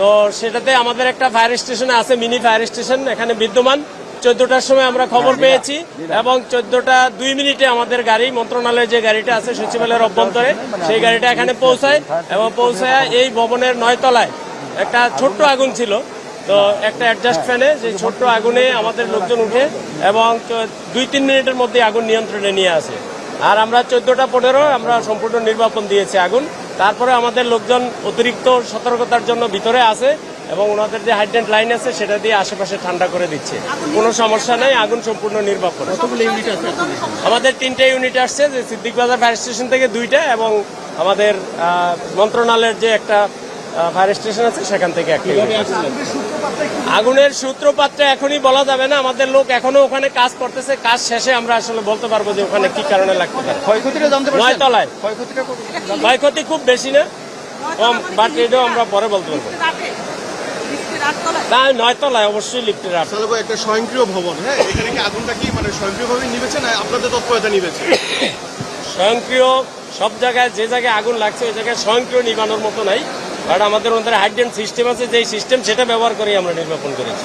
তো সেটাতে আমাদের একটা ফায়ার স্টেশন আছে মিনি ফায়ার স্টেশন এখানে বিদ্যমান। চোদ্দটার সময় আমরা খবর পেয়েছি এবং চোদ্দটা দুই মিনিটে আমাদের গাড়ি মন্ত্রণালয়ের যে গাড়িটা আছে সচিবালয়ের অভ্যন্তরে সেই গাড়িটা এখানে পৌঁছায় এবং পৌঁছায় এই ভবনের নয় তলায় একটা ছোট্ট আগুন ছিল তো একটা অ্যাডজাস্ট ফ্যানে যে ছোট্ট আগুনে আমাদের লোকজন উঠে এবং দুই তিন মিনিটের মধ্যে আগুন নিয়ন্ত্রণে নিয়ে আসে। আর আমরা চোদ্দটা পনেরো আমরা সম্পূর্ণ নির্বাপন দিয়েছি আগুন। তারপরে আমাদের লোকজন অতিরিক্ত সতর্কতার জন্য ভিতরে আছে এবং ওনাদের যে হাইড্রেন্ট লাইন আছে সেটা দিয়ে আশেপাশে ঠান্ডা করে দিচ্ছে। কোনো সমস্যা নাই আগুন সম্পূর্ণ নির্বাহ করে আমাদের তিনটে ইউনিট আসছে যে সিদ্দিকবাজার ফায়ার স্টেশন থেকে দুইটা এবং আমাদের মন্ত্রণালয়ের যে একটা ফায়ার স্টেশন আছে সেখান থেকে? আগুনের সূত্রপাতটা এখনই বলা যাবে না আমাদের লোক এখনও ওখানে কাজ করতেছে কাজ শেষে আমরা আসলে বলতে পারব যে ওখানে কি কারণে লাগতে পারে। ক্ষয়ক্ষতিটা জানতে নয় তলায় ক্ষয়ক্ষতি খুব বেশি না কম বাট এটাও আমরা পরে বলতে পারব। না নয় তলায় অবশ্যই লিফটের আট। একটা স্বয়ংক্রিয় ভবন হ্যাঁ? এখানে কি আগুনটা কি মানে স্বয়ংক্রিয়ভাবে নিবেছে না আপনাদের তৎপরতা নিবেছে স্বয়ংক্রিয় সব জায়গায় যে জায়গায় আগুন লাগছে ওই জায়গায় স্বয়ংক্রিয় নিবানোর মতো নাই। বাট আমাদের ওদের হাইড্রেন সিস্টেম আছে যেই সিস্টেম সেটা ব্যবহার করেই আমরা নির্বাপন করেছি।